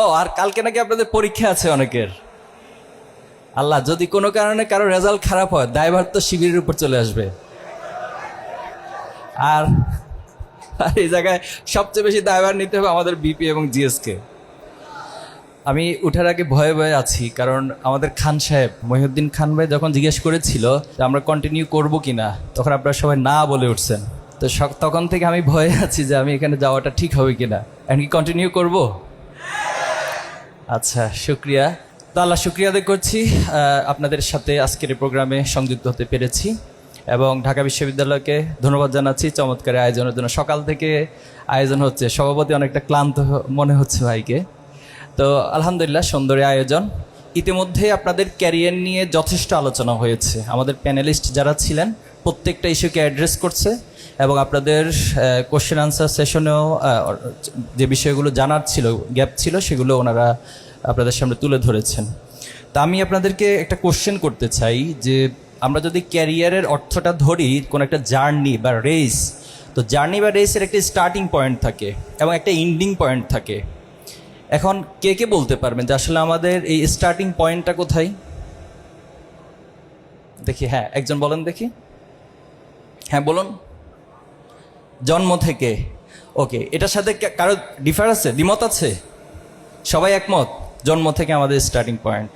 ও, আর কালকে নাকি আপনাদের পরীক্ষা আছে অনেকের। আল্লাহ, যদি কোনো কারণে কারও রেজাল্ট খারাপ হয়, দায়ভার তো শিবিরের উপর চলে আসবে। আর আর এই জায়গায় সবচেয়ে বেশি দায়ভার নিতে হবে আমাদের বিপি এবং জিএসকে। আমি উঠার আগে ভয়ে ভয়ে আছি, কারণ আমাদের খান সাহেব, মহিউদ্দিন খান ভাই যখন জিজ্ঞেস করেছিল যে আমরা কন্টিনিউ করব কি না তখন আপনারা সবাই না বলে উঠছেন। তো তখন থেকে আমি ভয়ে আছি যে আমি এখানে যাওয়াটা ঠিক হবে কিনা। এখন কি কন্টিনিউ করব? আচ্ছা শুক্রিয়া। তো আল্লাহ শুক্রিয়া আদায় করছি আপনাদের সাথে আজকের প্রোগ্রামে সংযুক্ত হতে পেরেছি এবং ঢাকা বিশ্ববিদ্যালয়কে ধন্যবাদ জানাচ্ছি। চমৎকার আয়োজনের জন্য। সকাল থেকে আয়োজন হচ্ছে। সভাপতি অনেকটা ক্লান্ত মনে হচ্ছে ভাইকে। তো আলহামদুলিল্লাহ, সুন্দর আয়োজন। ইতিমধ্যে আপনাদের ক্যারিয়ার নিয়ে যথেষ্ট আলোচনা হয়েছে। আমাদের প্যানেলিস্ট যারা ছিলেন, প্রত্যেকটা ইস্যুকে অ্যাড্রেস করছে এবং আপনাদের কোশ্চেন আনসার সেশনেও যে বিষয়গুলো জানার ছিল, গ্যাপ ছিল, সেগুলো ওনারা আপনাদের সামনে তুলে ধরেছেন। তা আমি আপনাদেরকে একটা কোশ্চেন করতে চাই যে, আমরা যদি ক্যারিয়ারের অর্থটা ধরি, কোনো একটা জার্নি বা রেস তো জার্নি বা রেসের একটা স্টার্টিং পয়েন্ট থাকে এবং একটা এন্ডিং পয়েন্ট থাকে। এখন কে কে বলতে পারবেন যে আসলে আমাদের এই স্টার্টিং পয়েন্টটা কোথায়? দেখি হ্যাঁ একজন বলেন দেখি। হ্যাঁ বলুন। জন্ম থেকে। ওকে এটার সাথে কারও ডিফার আছে? দ্বিমত আছে? সবাই একমত? জন্ম থেকে আমাদের স্টার্টিং পয়েন্ট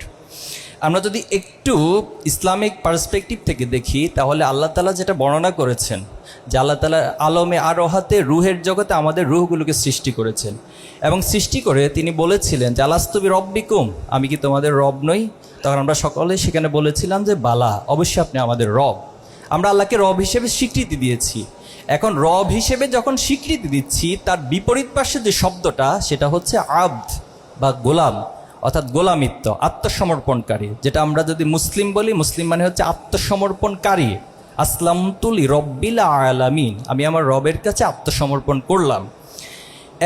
আমরা যদি একটু ইসলামিক পার্সপেক্টিভ থেকে দেখি, তাহলে আল্লাহ তালা যেটা বর্ণনা করেছেন, যে আল্লাহ তালা আলমে আরোহাতে রুহের জগতে আমাদের রুহগুলোকে সৃষ্টি করেছেন। এবং সৃষ্টি করে তিনি বলেছিলেন যে আলাস্তবি রব্বিকুম আমি কি তোমাদের রব নই? তখন আমরা সকলে সেখানে বলেছিলাম যে, বালা, অবশ্যই আপনি আমাদের রব। আমরা আল্লাহকে রব হিসেবে স্বীকৃতি দিয়েছি। এখন রব হিসেবে যখন স্বীকৃতি দিচ্ছি, তার বিপরীত পাশে যে শব্দটা, সেটা হচ্ছে আব্দ। বা গোলাম, অর্থাৎ গোলামিত্ব, আত্মসমর্পণকারী, যেটা আমরা যদি মুসলিম বলি, মুসলিম মানে হচ্ছে আত্মসমর্পণকারী। আসলাম তুলি রব্বিল আলামিন, আমি আমার রবের কাছে আত্মসমর্পণ করলাম।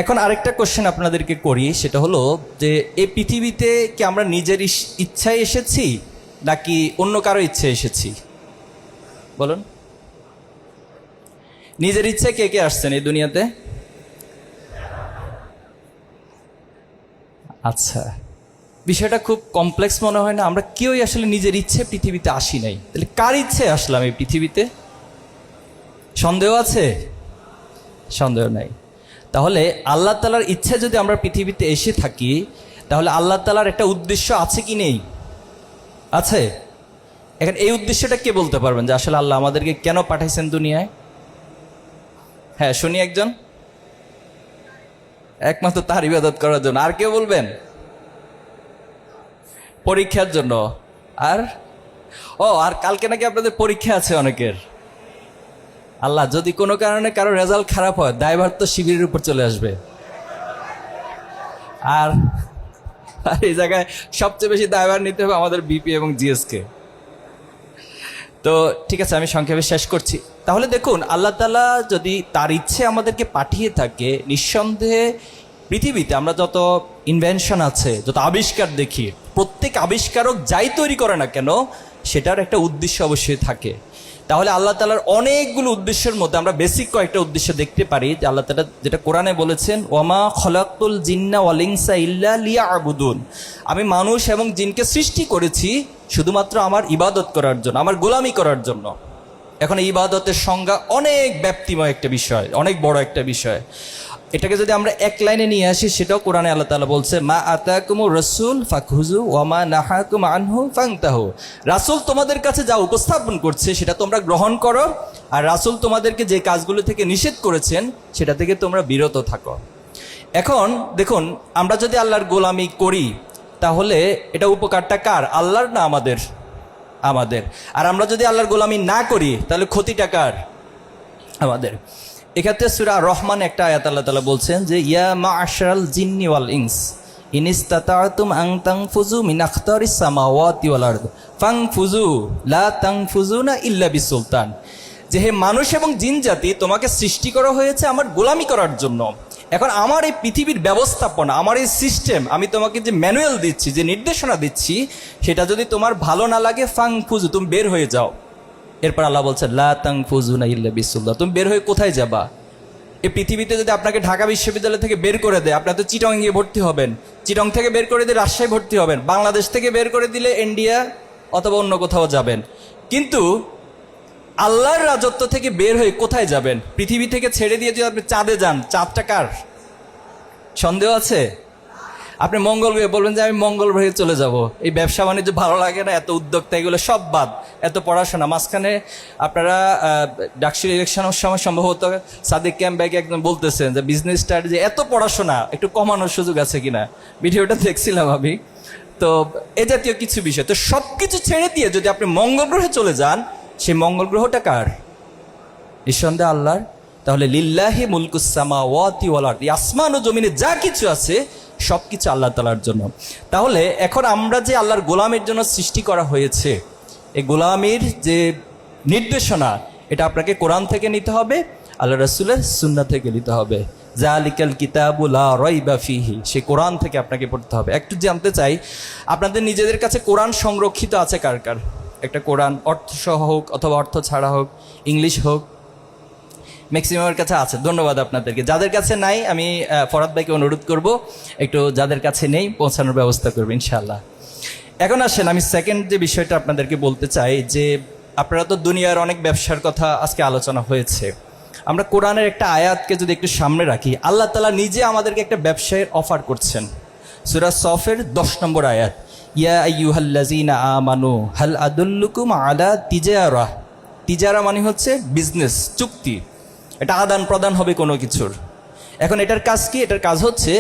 এখন আরেকটা কোশ্চেন আপনাদেরকে করি, সেটা হলো যে এই পৃথিবীতে কি আমরা নিজের ইচ্ছায় এসেছি, নাকি অন্য কারও ইচ্ছে এসেছি? বলুন। নিজের ইচ্ছে কে কে আসছেন এই দুনিয়াতে? আচ্ছা। বিষয়টা খুব কমপ্লেক্স মনে হয় না, আমরা কেউই আসলে নিজের ইচ্ছে পৃথিবীতে আসি নাই। তাহলে কার ইচ্ছে আসলাম এই পৃথিবীতে? সন্দেহ আছে? সন্দেহ নাই। তাহলে আল্লাহ তালার ইচ্ছে যদি আমরা পৃথিবীতে এসে থাকি, তাহলে আল্লাহ তালার একটা উদ্দেশ্য আছে কি নেই? আছে? এখন এই উদ্দেশ্যটা কে বলতে পারবেন যে আসলে আল্লাহ আমাদেরকে কেন পাঠাইছেন দুনিয়ায়? হ্যাঁ শুনি একজন। একমাত্র তার ইবাদত করার জন্য। আর কেউ বলবেন? পরীক্ষার জন্য। আর? ও, আর কালকে নাকি আপনাদের পরীক্ষা আছে অনেকের। আল্লাহ, যদি কোনো কারণে কারও রেজাল্ট খারাপ হয়, দায়ভার তো শিবিরের উপর চলে আসবে। আর? আর এই জায়গায় সবচেয়ে বেশি দায়ভার নিতে হবে আমাদের বিপি এবং জিএসকে। তো ঠিক আছে, আমি সংক্ষেপে শেষ করছি। তাহলে দেখুন, আল্লাহ তালা যদি তার ইচ্ছে আমাদেরকে পাঠিয়ে থাকে, নিঃসন্দেহে পৃথিবীতে আমরা যত ইনভেনশন আছে, যত আবিষ্কার দেখি, প্রত্যেক আবিষ্কারক যাই তৈরি করে না কেন, সেটার একটা উদ্দেশ্য অবশ্যই থাকে। তাহলে আল্লাহ তালার অনেকগুলো উদ্দেশ্যের মধ্যে আমরা বেসিক কয়েকটা উদ্দেশ্য দেখতে পারি, যে আল্লাহ তালা যেটা কোরআনে বলেছেন, ওয়ামা খলাকুল জিন্না ওয়ালিংসা ইল্লা লিয়া আবুদুন আমি মানুষ এবং জিনকে সৃষ্টি করেছি শুধুমাত্র আমার ইবাদত করার জন্য, আমার গোলামি করার জন্য। এখন ইবাদতের সংজ্ঞা অনেক ব্যাপ্তিময় একটা বিষয়, অনেক বড় একটা বিষয়। এটাকে যদি আমরা এক লাইনে নিয়ে আসি, সেটাও কোরআনে আল্লাহ তালা বলছে, মা আতাকুমু রসুল ফাকহুজু ওয়ামা নাহাকুম আনহু ফাংতাহু রাসুল তোমাদের কাছে যা উপস্থাপন করছে, সেটা তোমরা গ্রহণ করো, আর রাসুল তোমাদেরকে যে কাজগুলো থেকে নিষেধ করেছেন, সেটা থেকে তোমরা বিরত থাকো। এখন দেখুন, আমরা যদি আল্লাহর গোলামি করি, তাহলে এটা উপকারটা কার? আল্লাহর না আমাদের? আমাদের আর আমরা যদি আল্লাহর গোলামি না করি, তাহলে ক্ষতিটা কার? আমাদের এক্ষেত্রে সুরা রহমান একটা আয়াত আল্লাহ তালা বলছেন যে, ইয়া মা আশরাল জিন্নি ওয়াল ইংস ইনিস্তাতাতুম আং তাং ফুজু মিন আখতারিস সামাওয়াতি ওয়াল আরদ ফাং ফুজু লা তাং না ইল্লা বিসুলতান। যে হে মানুষ এবং জিন জাতি, তোমাকে সৃষ্টি করা হয়েছে আমার গোলামি করার জন্য। এখন আমার এই পৃথিবীর ব্যবস্থাপনা, আমার এই সিস্টেম আমি তোমাকে যে ম্যানুয়াল দিচ্ছি, যে নির্দেশনা দিচ্ছি, সেটা যদি তোমার ভালো না লাগে, ফাং ফুজু, তুমি বের হয়ে যাও। এরপর আল্লাহ বলছে লা তাং ফুজুনা ইল্লা বিসুল্লাহ তুমি বের হয়ে কোথায় যাবা? এই পৃথিবীতে যদি আপনাকে ঢাকা বিশ্ববিদ্যালয় থেকে বের করে দেয় আপনার তো চিটং গিয়ে ভর্তি হবেন। চিটং থেকে বের করে দিয়ে রাজশাহী ভর্তি হবেন। বাংলাদেশ থেকে বের করে দিলে ইন্ডিয়া অথবা অন্য কোথাও যাবেন। কিন্তু আল্লাহর রাজত্ব থেকে বের হয়ে কোথায় যাবেন? পৃথিবী থেকে ছেড়ে দিয়ে যদি আপনি চাঁদে যান, চাঁদটা কার? সন্দেহ আছে? আপনি মঙ্গল গ্রহে বলবেন যে, আমি মঙ্গল গ্রহে চলে যাব। এই ব্যবসা বাণিজ্য ভালো লাগে না, এত উদ্যোক্তা, এগুলো সব বাদ, এত পড়াশোনা। মাঝখানে আপনারা ডাকসুর ইলেকশনের সময় সম্ভবত সাদিক ক্যাম্প ব্যাগে একদম বলতেছেন যে বিজনেস স্টাডি এত পড়াশোনা, একটু কমানোর সুযোগ আছে কিনা? ভিডিওটা দেখছিলাম আমি। তো এ জাতীয় কিছু বিষয়। তো সব কিছু ছেড়ে দিয়ে যদি আপনি মঙ্গল গ্রহে চলে যান সেই মঙ্গল গ্রহটা কার? নিঃসন্দেহ আল্লাহর। তাহলে লিল্লাহি মুলকুসামা ওয়াতি ওয়ালার আসমান ও জমিনে যা কিছু আছে সব কিছু আল্লাহ তালার জন্য। তাহলে এখন আমরা যে আল্লাহর গোলামের জন্য সৃষ্টি করা হয়েছে, এই গোলামের যে নির্দেশনা, এটা আপনাকে কোরআন থেকে নিতে হবে আল্লাহ রসুলের সুন্না থেকে নিতে হবে। জালিকাল কিতাবুলা রইবা ফিহি, সে কোরআন থেকে আপনাকে পড়তে হবে। একটু জানতে চাই, আপনাদের নিজেদের কাছে কোরআন সংরক্ষিত আছে কার কার? একটা কোরআন অর্থ সহ হোক অথবা অর্থ ছাড়া হোক, ইংলিশ হোক ম্যাক্সিমামের কাছে আছে। ধন্যবাদ আপনাদেরকে। যাদের কাছে নাই, আমি ফরাদ ভাইকে অনুরোধ করব, একটু যাদের কাছে নেই, পৌঁছানোর ব্যবস্থা করব ইনশাল্লাহ এখন আসেন, আমি সেকেন্ড যে বিষয়টা আপনাদেরকে বলতে চাই, যে আপনারা তো দুনিয়ার অনেক ব্যবসার কথা আজকে আলোচনা হয়েছে। আমরা কোরআনের একটা আয়াতকে যদি একটু সামনে রাখি, আল্লাহ তালা নিজে আমাদেরকে একটা ব্যবসায়ের অফার করছেন। সুরা সফের দশ নম্বর আয়াত। ইয়া আইয়ুহাল্লাযীনা আমানু, হাল আদুল্লুকুম আলা তিজারা। তিজারা মানে হচ্ছে বিজনেস চুক্তি। এটা আদান প্রদান হবে কোনো কিছুর। এখন এটার কাজ কি? এটার কাজ হচ্ছে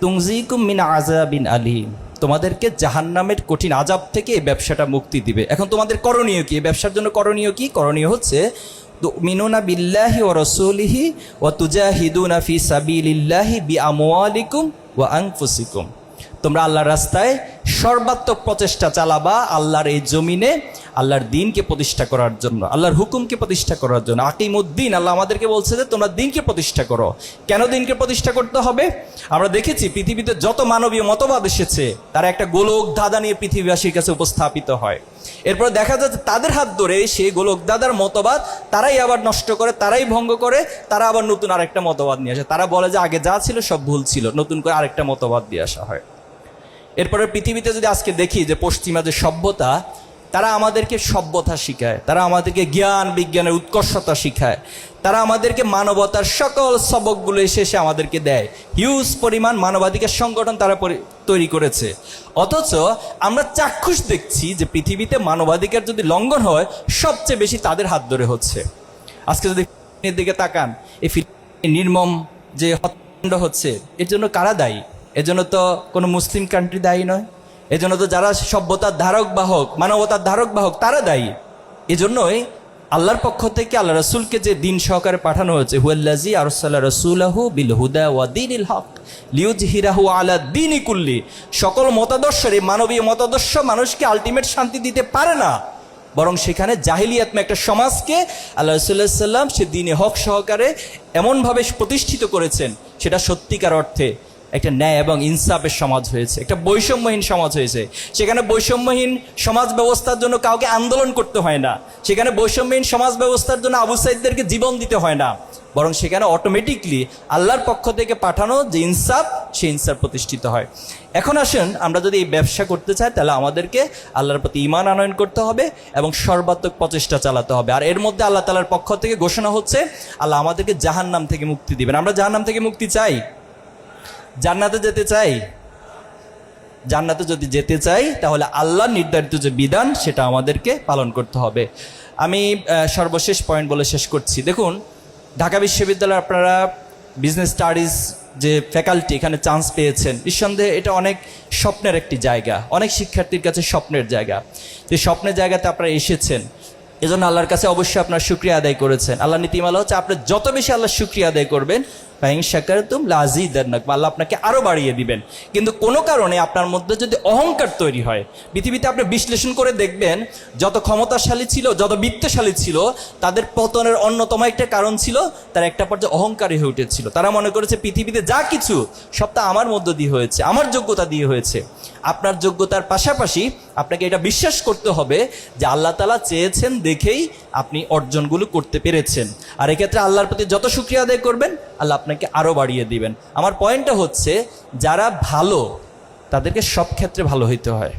তুংজিকুম মিন আজাবিন আলিম। তোমাদেরকে জাহান্নামের কঠিন আজাব থেকে এই ব্যবসাটা মুক্তি দিবে। এখন তোমাদের করণীয় কি? ব্যবসার জন্য করণীয় কি? করণীয় হচ্ছে মিনুনা বিল্লাহি ও রসুলিহি ও তুজাহিদুনা ফি সাবিলিল্লাহি বি আমওয়ালিকুম ওয়া আনফুসিকুম। তোমরা আল্লাহর রাস্তায় সর্বাত্মক প্রচেষ্টা চালাবা আল্লাহর এই জমিনে, আল্লাহর দিনকে প্রতিষ্ঠা করার জন্য, আল্লাহর হুকুমকে প্রতিষ্ঠা করার জন্য। আকিমুদ্দিন, আল্লাহ আমাদেরকে বলছে যে তোমরা দিনকে প্রতিষ্ঠা করো। কেন দিনকে প্রতিষ্ঠা করতে হবে? আমরা দেখেছি পৃথিবীতে যত মানবীয় মতবাদ এসেছে, তারা একটা গোলক ধাঁধা নিয়ে পৃথিবীবাসীর কাছে উপস্থাপিত হয়। এরপর দেখা যাচ্ছে তাদের হাত ধরে সেই গোলক দাদার মতবাদ তারাই আবার নষ্ট করে, তারাই ভঙ্গ করে, তারা আবার নতুন আরেকটা মতবাদ নিয়ে আসে। তারা বলে যে আগে যা ছিল সব ভুল ছিল, নতুন করে আরেকটা মতবাদ দিয়ে আসা হয়। এরপরে পৃথিবীতে যদি আজকে দেখি যে পশ্চিমা যে সভ্যতা, তারা আমাদেরকে সভ্যতা শিখায়, তারা আমাদেরকে জ্ঞান, বিজ্ঞানের উৎকর্ষতা শিখায়, তারা আমাদেরকে মানবতার সকল সবকগুলো এসে আমাদেরকে দেয়। হিউজ পরিমাণ মানবাধিকার সংগঠন তারা তৈরি করেছে। অথচ আমরা চাক্ষুষ দেখছি যে পৃথিবীতে মানবাধিকার যদি লঙ্ঘন হয়, সবচেয়ে বেশি তাদের হাত ধরে হচ্ছে। আজকে যদি দিকে তাকান, এই নির্মম যে হত্যাকাণ্ড হচ্ছে, এর জন্য কারা দায়ী? এর জন্য তো কোনো মুসলিম কান্ট্রি দায়ী নয়। এজন্য তো যারা সভ্যতার ধারক বাহক মানবতার ধারক বাহক তারা দায়ী। এজন্যই আল্লাহর পক্ষ থেকে আল্লাহ রসুলকে যে দিন সহকারে পাঠানো হয়েছে হুয়াল্লাজি আরসাল্লাহ রসুলাহু বিল হুদা ওয়া দিন ইল হক লিউজ হিরাহু আলা দিনই কুল্লি। সকল মতাদর্শের, এই মানবীয় মতাদর্শ মানুষকে আলটিমেট শান্তি দিতে পারে না। বরং সেখানে জাহিলিয়াতমে একটা সমাজকে আল্লাহ রসুল্লাহ সাল্লাম সে দিনে হক সহকারে এমনভাবে প্রতিষ্ঠিত করেছেন, সেটা সত্যিকার অর্থে। একটা ন্যায় এবং ইনসাফের সমাজ হয়েছে, একটা বৈষম্যহীন সমাজ হয়েছে। সেখানে বৈষম্যহীন সমাজ ব্যবস্থার জন্য কাউকে আন্দোলন করতে হয় না। সেখানে বৈষম্যহীন সমাজ ব্যবস্থার জন্য আবু সাইদদেরকে জীবন দিতে হয় না। বরং সেখানে অটোমেটিকলি আল্লাহর পক্ষ থেকে পাঠানো যে ইনসাফ, সেই ইনসাফ প্রতিষ্ঠিত হয়। এখন আসেন আমরা যদি এই ব্যবসা করতে চাই, তাহলে আমাদেরকে আল্লাহর প্রতি ইমান আনয়ন করতে হবে এবং সর্বাত্মক প্রচেষ্টা চালাতে হবে। আর এর মধ্যে আল্লাহ তালার পক্ষ থেকে ঘোষণা হচ্ছে, আল্লাহ আমাদেরকে জাহান্নাম থেকে মুক্তি দিবেন। আমরা জাহান্নাম থেকে মুক্তি চাই? জান্নাতে যেতে চাই? জান্নাতে যদি যেতে চাই, তাহলে আল্লাহ নির্ধারিত যে বিধান, সেটা আমাদেরকে পালন করতে হবে। আমি সর্বশেষ পয়েন্ট বলে শেষ করছি। দেখুন, ঢাকা বিশ্ববিদ্যালয়ে আপনারা বিজনেস স্টাডিজ যে ফ্যাকাল্টি এখানে চান্স পেয়েছেন, নিঃসন্দেহে এটা অনেক স্বপ্নের একটি জায়গা। অনেক শিক্ষার্থীর কাছে স্বপ্নের জায়গা। যে স্বপ্নের জায়গাতে আপনারা এসেছেন, এজন্য আল্লাহর কাছে অবশ্যই আপনার শুক্রিয়া আদায় করেছেন। আল্লাহ নীতিমালা হচ্ছে, আপনি যত বেশি আল্লাহ শুক্রিয়া আদায় করবেন শাকার তুম লাজি দেনক আল্লাহ আপনাকে আরও বাড়িয়ে দিবেন। কিন্তু কোনো কারণে আপনার মধ্যে যদি অহংকার তৈরি হয়, পৃথিবীতে আপনি বিশ্লেষণ করে দেখবেন, যত ক্ষমতাশালী ছিল, যত বিত্তশালী ছিল, তাদের পতনের অন্যতম একটা কারণ ছিল, তার একটা পর্যায়ে অহংকারী হয়ে উঠেছিল। তারা মনে করেছে, পৃথিবীতে যা কিছু সবটা আমার মধ্য দিয়ে হয়েছে, আমার যোগ্যতা দিয়ে হয়েছে। আপনার যোগ্যতার পাশাপাশি আপনাকে এটা বিশ্বাস করতে হবে যে আল্লাহ তালা চেয়েছেন দেখেই আপনি অর্জনগুলো করতে পেরেছেন। আর এক্ষেত্রে আল্লাহর প্রতি যত শুক্রিয়া আদায় করবেন, আল্লাহ আপনাকে আরও বাড়িয়ে দিবেন। আমার পয়েন্টটা হচ্ছে, যারা ভালো, তাদেরকে সব ক্ষেত্রে ভালো হইতে হয়।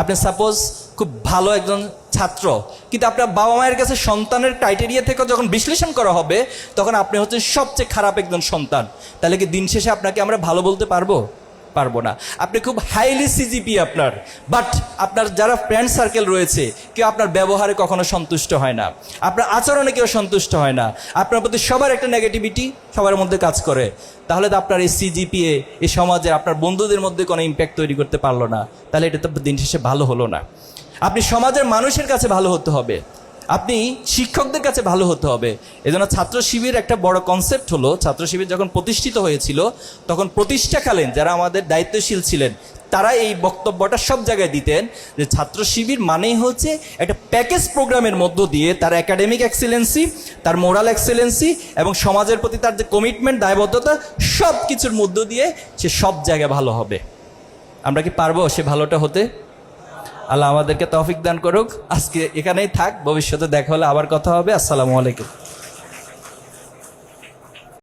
আপনি সাপোজ খুব ভালো একজন ছাত্র, কিন্তু আপনার বাবা মায়ের কাছে সন্তানের ক্রাইটেরিয়া থেকে যখন বিশ্লেষণ করা হবে, তখন আপনি হচ্ছেন সবচেয়ে খারাপ একজন সন্তান। তাহলে কি দিন শেষে আপনাকে আমরা ভালো বলতে পারব? পারব না। আপনি খুব হাইলি সিজিপি আপনার। বাট আপনার যারা ফ্রেন্ড সার্কেল রয়েছে, কেউ আপনার ব্যবহারে কখনো সন্তুষ্ট হয় না। আপনার আচরণে কেউ সন্তুষ্ট হয় না। আপনার প্রতি সবার একটা নেগেটিভিটি সবার মধ্যে কাজ করে। তাহলে তো আপনার এই সিজিপিএ এই সমাজে আপনার বন্ধুদের মধ্যে কোনো ইম্প্যাক্ট তৈরি করতে পারল না। তাহলে এটা তো দিন শেষে ভালো হলো না। আপনি সমাজের মানুষের কাছে ভালো হতে হবে। আপনি শিক্ষকদের কাছে ভালো হতে হবে। এজন্য ছাত্র শিবির একটা বড় কনসেপ্ট হলো, ছাত্র শিবির যখন প্রতিষ্ঠিত হয়েছিল, তখন প্রতিষ্ঠাকালীন যারা আমাদের দায়িত্বশীল ছিলেন তারা এই বক্তব্যটা সব জায়গায় দিতেন যে ছাত্র শিবির মানেই হচ্ছে একটা প্যাকেজ প্রোগ্রামের মধ্য দিয়ে তার একাডেমিক এক্সেলেন্সি তার মোরাল এক্সেলেন্সি এবং সমাজের প্রতি তার যে কমিটমেন্ট দায়বদ্ধতা সব কিছুর মধ্য দিয়ে সে সব জায়গায় ভালো হবে। আমরা কি পারব সে ভালোটা হতে? আল্লাহ আমাদেরকে তৌফিক দান করুক। আজকে এখানেই থাক, ভবিষ্যতে দেখা হলে আবার কথা হবে। আসসালামু আলাইকুম।